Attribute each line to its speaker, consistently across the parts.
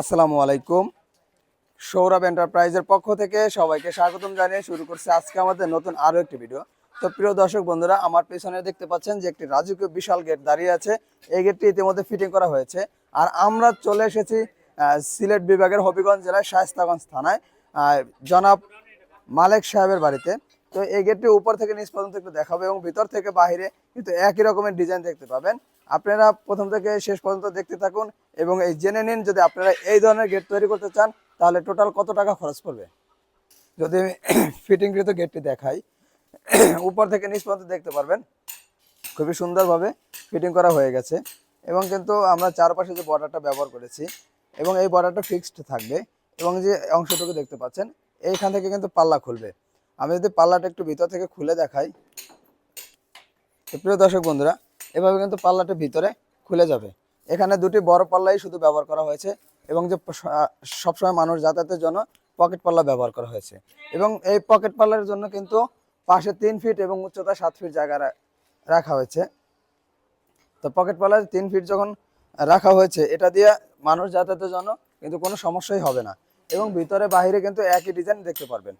Speaker 1: আসসালামু আলাইকুম। সৌরভ এন্টারপ্রাইজের পক্ষ থেকে সবাইকে স্বাগতম জানিয়ে শুরু করছে আজকে আমাদের নতুন আরও একটি ভিডিও। তো প্রিয় দর্শক বন্ধুরা, আমার পেছনে দেখতে পাচ্ছেন যে একটি রাজকীয় বিশাল গেট দাঁড়িয়ে আছে। এই গেটটি ইতিমধ্যে ফিটিং করা হয়েছে। আর আমরা চলে এসেছি সিলেট বিভাগের হবিগঞ্জ জেলার শায়স্তাগঞ্জ থানায়। জনাব মালেক সাহেবের বাড়িতে। তো এই গেটটি উপর থেকে নিচ পর্যন্ত একটু দেখাবো এবং ভিতর থেকে বাহিরে কিন্তু একই রকমের ডিজাইন দেখতে পাবেন। আপনারা প্রথম থেকে শেষ পর্যন্ত দেখতে থাকুন এবং এই জেনে নিন যদি আপনারা এই ধরনের গেট তৈরি করতে চান, তাহলে টোটাল কত টাকা খরচ পড়বে? যদি আমি ফিটিংকৃত গেটটি দেখাই, উপর থেকে নিচ পর্যন্ত দেখতে পারবেন। খুবই সুন্দরভাবে ফিটিং করা হয়ে গেছে এবং কিন্তু আমরা চারপাশে যে বর্ডারটা ব্যবহার করেছি এবং এই বর্ডারটা ফিক্সড থাকবে এবং যে অংশটুকু দেখতে পাচ্ছেন, এইখান থেকে কিন্তু পাল্লা খুলবে। আমি যদি পাল্লাটা একটু ভিতর থেকে খুলে দেখাই। প্রিয় দর্শক বন্ধুরা, এভাবে কিন্তু পাল্লাটা ভিতরে খুলে যাবে। এখানে দুটি বড় পাল্লাই শুধু ব্যবহার করা হয়েছে এবং যে সবসময় মানুষ যাতায়াতের জন্য পকেট পাল্লা ব্যবহার করা হয়েছে। এবং এই পকেট পাল্লার জন্য কিন্তু পাশে তিন ফিট এবং উচ্চতা সাত ফিট জায়গা রাখা হয়েছে। তো পকেট পাল্লার তিন ফিট যখন রাখা হয়েছে, এটা দিয়ে মানুষ যাতায়াতের জন্য কিন্তু কোনো সমস্যাই হবে না। এবং ভিতরে বাইরে কিন্তু একই ডিজাইন দেখতে পারবেন।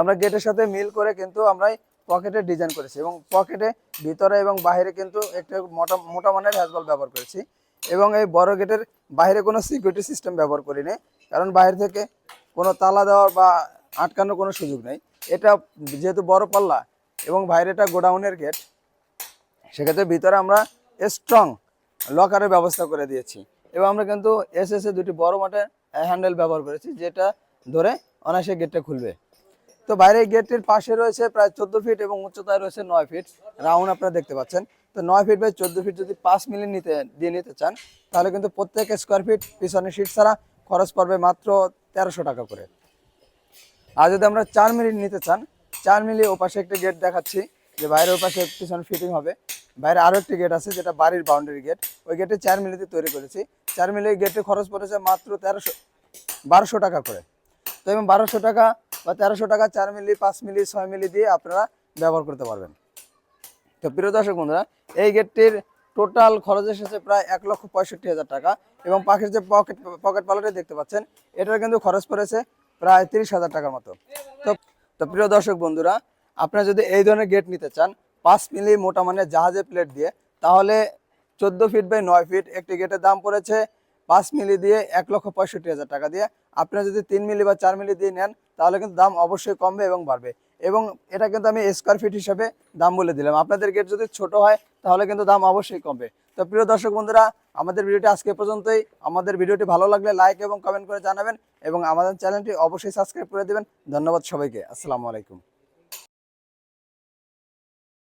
Speaker 1: আমরা গেটের সাথে মিল করে কিন্তু আমরা পকেটে ডিজাইন করেছি এবং পকেটে ভিতরে এবং বাইরে কিন্তু একটা মোটা মোটা মানের হ্যাজবল ব্যবহার করেছি এবং এই বড় গেটের বাইরে কোনো সিকিউরিটি সিস্টেম ব্যবহার করিনি, কারণ বাইরে থেকে কোনো তালা দেওয়ার বা আটকানোর কোনো সুযোগ নেই। এটা যেহেতু বড় পাল্লা এবং বাইরেটা গোডাউনের গেট, সেক্ষেত্রে ভিতরে আমরা স্ট্রং লকারের ব্যবস্থা করে দিয়েছি। এবং আমরা কিন্তু এস এস দুটি বড় মাঠের হ্যান্ডেল ব্যবহার করেছি, যেটা ধরে অনায়াসে গেটটা খুলবে। তো বাইরে গেটটির পাশে রয়েছে প্রায় চোদ্দ ফিট এবং উচ্চতায় রয়েছে নয় ফিট রাউন্ড আপনারা দেখতে পাচ্ছেন। তো নয় ফিট বাই চোদ্দ ফিট যদি পাঁচ মিলি নিতে, দিয়ে নিতে চান, তাহলে কিন্তু প্রত্যেক স্কোয়ার ফিট পিছনে সিট ছাড়া খরচ পড়বে মাত্র তেরোশো টাকা করে। আর যদি আমরা চার মিলি নিতে চান, চার মিলি ও পাশে একটা গেট দেখাচ্ছি, যে বাইরের পাশে পিছনে ফিটিং হবে। বাইরে আরও একটি গেট আছে, যেটা বাড়ির বাউন্ডারি গেট ওই গেটে চার মিলিতে তৈরি করেছি। চার মিলি গেটে খরচ পড়েছে মাত্র তেরোশো, বারোশো টাকা করে। তো এবং বারোশো টাকা বা তেরোশো টাকা, চার মিলি, পাঁচ মিলি, ছয় মিলি দিয়ে আপনারা ব্যবহার করতে পারবেন। তো প্রিয় দর্শক বন্ধুরা, এই গেটটির টোটাল খরচ এসেছে প্রায় এক লক্ষ পঁয়ষট্টি হাজার টাকা এবং পাখির যে পকেট পকেট পালাটি দেখতে পাচ্ছেন, এটার কিন্তু খরচ পড়েছে প্রায় তিরিশ হাজার টাকার মতো। তো তো প্রিয় দর্শক বন্ধুরা আপনারা যদি এই ধরনের গেট নিতে চান, পাঁচ মিলি মোটা মানে প্লেট দিয়ে, তাহলে চোদ্দ ফিট বাই নয় ফিট একটি গেটের দাম পড়েছে পাঁচ মিলি দিয়ে এক লক্ষ পঁয়ষট্টি হাজার টাকা দিয়ে। আপনারা যদি তিন মিলি বা চার মিলি দিয়ে নেন, তাহলে কিন্তু দাম অবশ্যই কমবে এবং বাড়বে। এবং এটা কিন্তু আমি স্কোয়ার ফিট হিসাবে দাম বলে দিলাম। আপনাদের গেট যদি ছোট হয়, তাহলে কিন্তু দাম অবশ্যই কমবে। তো প্রিয় দর্শক বন্ধুরা, আমাদের ভিডিওটি আজকে পর্যন্তই। আমাদের ভিডিওটি ভালো লাগলে লাইক এবং কমেন্ট করে জানাবেন এবং আমাদের চ্যানেলটি অবশ্যই সাবস্ক্রাইব করে দেবেন। ধন্যবাদ সবাইকে। আসসালামু আলাইকুম।